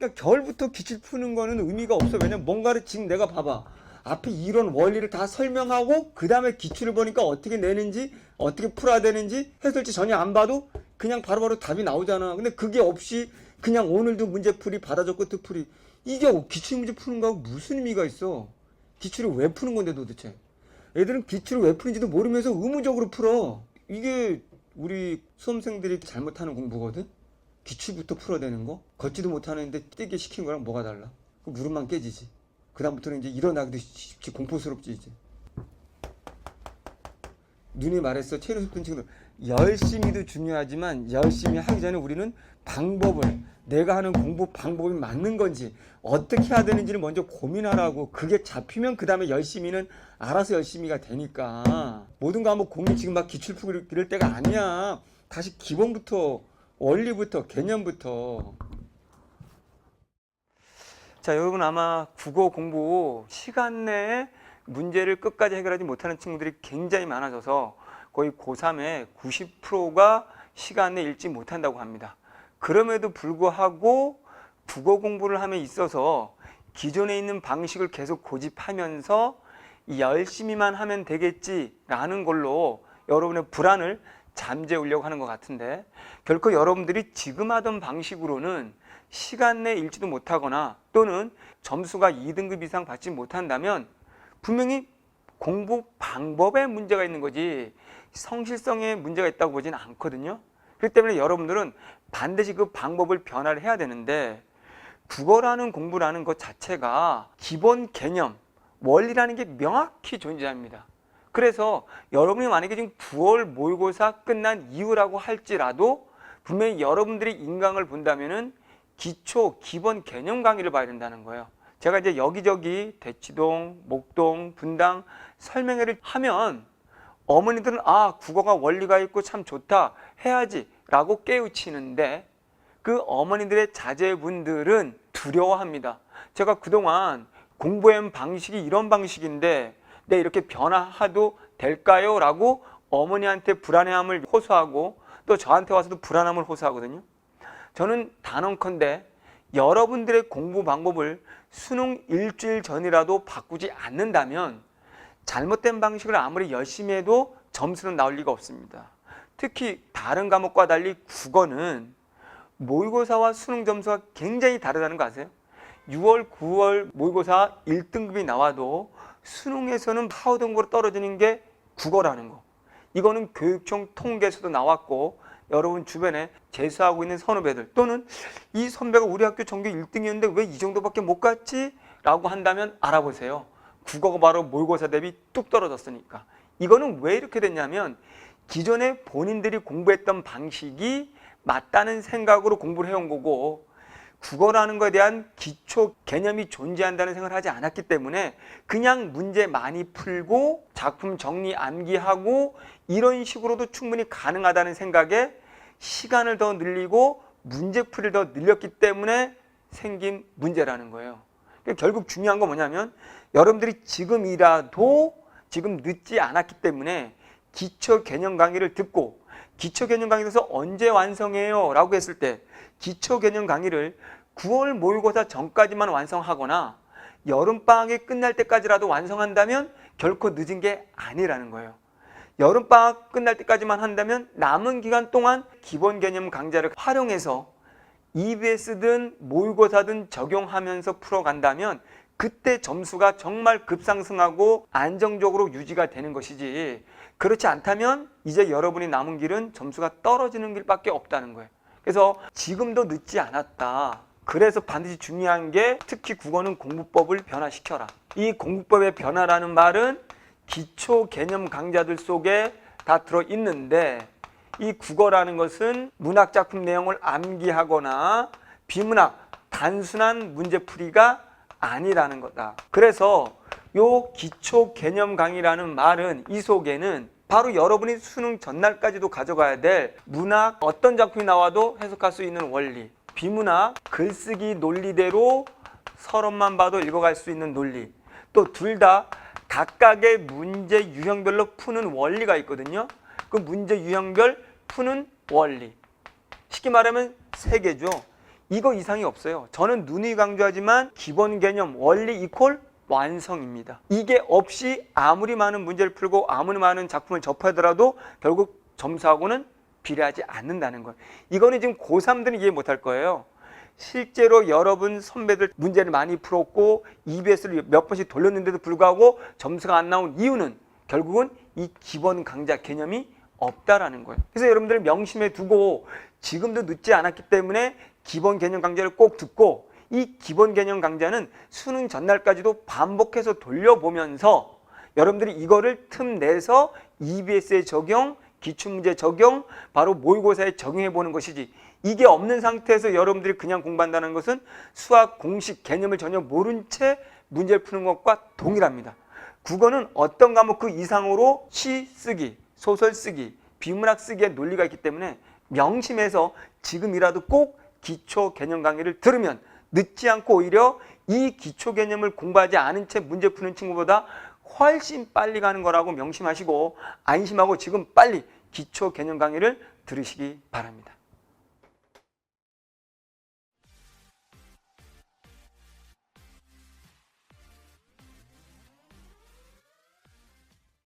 그러니까 결부터 기출 푸는 거는 의미가 없어. 왜냐면 뭔가를 지금 내가 봐봐. 앞에 이론 원리를 다 설명하고 그 다음에 기출을 보니까 어떻게 내는지 어떻게 풀어야 되는지 해설지 전혀 안 봐도 그냥 바로바로 답이 나오잖아. 근데 그게 없이 그냥 오늘도 문제풀이 받아 적고 뜻풀이 이게 기출 문제 푸는 거하고 무슨 의미가 있어? 기출을 왜 푸는 건데 도대체? 애들은 기출을 왜 푸는지도 모르면서 의무적으로 풀어. 이게 우리 수험생들이 잘못하는 공부거든? 기출부터 풀어내는 거? 걷지도 못하는데 뛰게 시킨 거랑 뭐가 달라? 그 무릎만 깨지지. 그 다음부터는 이제 일어나기도 쉽지 공포스럽지 이제. 눈이 말했어 높은 친구들 열심히도 중요하지만 열심히 하기 전에 우리는 방법을 내가 하는 공부 방법이 맞는 건지 어떻게 해야 되는지를 먼저 고민하라고 그게 잡히면 그 다음에 열심히는 알아서 열심히가 되니까 모든 과목 공부 지금 막 기출 이럴 때가 아니야 다시 기본부터 원리부터 개념부터 자, 여러분 아마 국어 공부 시간 내에 문제를 끝까지 해결하지 못하는 친구들이 굉장히 많아져서 거의 고3의 90%가 시간 내에 읽지 못한다고 합니다. 그럼에도 불구하고 국어 공부를 함에 있어서 기존에 있는 방식을 계속 고집하면서 열심히만 하면 되겠지라는 걸로 여러분의 불안을 잠재우려고 하는 것 같은데 결코 여러분들이 지금 하던 방식으로는 시간 내에 읽지도 못하거나 또는 점수가 2등급 이상 받지 못한다면 분명히 공부 방법에 문제가 있는 거지 성실성에 문제가 있다고 보지는 않거든요. 그렇기 때문에 여러분들은 반드시 그 방법을 변화를 해야 되는데 국어라는 공부라는 것 자체가 기본 개념, 원리라는 게 명확히 존재합니다. 그래서 여러분이 만약에 지금 9월 모의고사 끝난 이후라고 할지라도 분명히 여러분들이 인강을 본다면은 기초 기본 개념 강의를 봐야 된다는 거예요. 제가 이제 여기저기 대치동, 목동, 분당 설명회를 하면 어머니들은 아 국어가 원리가 있고 참 좋다 해야지라고 깨우치는데 그 어머니들의 자제분들은 두려워합니다. 제가 그동안 공부한 방식이 이런 방식인데 내 이렇게 변화해도 될까요? 라고 어머니한테 불안해함을 호소하고 또 저한테 와서도 불안함을 호소하거든요. 저는 단언컨대 여러분들의 공부 방법을 수능 일주일 전이라도 바꾸지 않는다면 잘못된 방식을 아무리 열심히 해도 점수는 나올 리가 없습니다. 특히 다른 과목과 달리 국어는 모의고사와 수능 점수가 굉장히 다르다는 거 아세요? 6월, 9월 모의고사 1등급이 나와도 수능에서는 하우등급으로 떨어지는 게 국어라는 거. 이거는 교육청 통계에서도 나왔고 여러분 주변에 재수하고 있는 선후배들 또는 이 선배가 우리 학교 전교 1등이었는데 왜 이 정도밖에 못 갔지? 라고 한다면 알아보세요. 국어가 바로 모의고사 대비 뚝 떨어졌으니까. 이거는 왜 이렇게 됐냐면 기존에 본인들이 공부했던 방식이 맞다는 생각으로 공부를 해온 거고 국어라는 것에 대한 기초 개념이 존재한다는 생각을 하지 않았기 때문에 그냥 문제 많이 풀고 작품 정리 암기하고 이런 식으로도 충분히 가능하다는 생각에 시간을 더 늘리고 문제풀이를 더 늘렸기 때문에 생긴 문제라는 거예요. 그러니까 결국 중요한 건 뭐냐면 여러분들이 지금이라도 지금 늦지 않았기 때문에 기초 개념 강의를 듣고 기초 개념 강의에서 언제 완성해요? 라고 했을 때 기초 개념 강의를 9월 모의고사 전까지만 완성하거나 여름방학이 끝날 때까지라도 완성한다면 결코 늦은 게 아니라는 거예요. 여름방학 끝날 때까지만 한다면 남은 기간 동안 기본 개념 강좌를 활용해서 EBS든 모의고사든 적용하면서 풀어간다면 그때 점수가 정말 급상승하고 안정적으로 유지가 되는 것이지 그렇지 않다면 이제 여러분이 남은 길은 점수가 떨어지는 길밖에 없다는 거예요. 그래서 지금도 늦지 않았다. 그래서 반드시 중요한 게 특히 국어는 공부법을 변화시켜라. 이 공부법의 변화라는 말은 기초 개념 강좌들 속에 다 들어 있는데 이 국어라는 것은 문학 작품 내용을 암기하거나 비문학 단순한 문제풀이가 아니라는 거다. 그래서 요 기초 개념 강의라는 말은 이 속에는 바로 여러분이 수능 전날까지도 가져가야 될 문학 어떤 작품이 나와도 해석할 수 있는 원리, 비문학 글쓰기 논리대로 서론만 봐도 읽어갈 수 있는 논리, 또 둘 다 각각의 문제 유형별로 푸는 원리가 있거든요. 그 문제 유형별 푸는 원리. 쉽게 말하면 세 개죠. 이거 이상이 없어요. 저는 누누이 강조하지만 기본 개념 원리 이퀄 완성입니다. 이게 없이 아무리 많은 문제를 풀고 아무리 많은 작품을 접하더라도 결국 점수하고는 비례하지 않는다는 거예요. 이거는 지금 고3들은 이해 못할 거예요. 실제로 여러분 선배들 문제를 많이 풀었고 EBS를 몇 번씩 돌렸는데도 불구하고 점수가 안 나온 이유는 결국은 이 기본 강좌 개념이 없다라는 거예요. 그래서 여러분들 명심해 두고 지금도 늦지 않았기 때문에 기본 개념 강좌를 꼭 듣고 이 기본 개념 강좌는 수능 전날까지도 반복해서 돌려보면서 여러분들이 이거를 틈 내서 EBS에 적용, 기출문제 적용, 바로 모의고사에 적용해 보는 것이지 이게 없는 상태에서 여러분들이 그냥 공부한다는 것은 수학 공식 개념을 전혀 모른 채 문제를 푸는 것과 동일합니다. 국어는 어떤 과목 그 이상으로 시 쓰기, 소설 쓰기, 비문학 쓰기의 논리가 있기 때문에 명심해서 지금이라도 꼭 기초 개념 강의를 들으면 늦지 않고 오히려 이 기초 개념을 공부하지 않은 채 문제 푸는 친구보다 훨씬 빨리 가는 거라고 명심하시고 안심하고 지금 빨리 기초 개념 강의를 들으시기 바랍니다.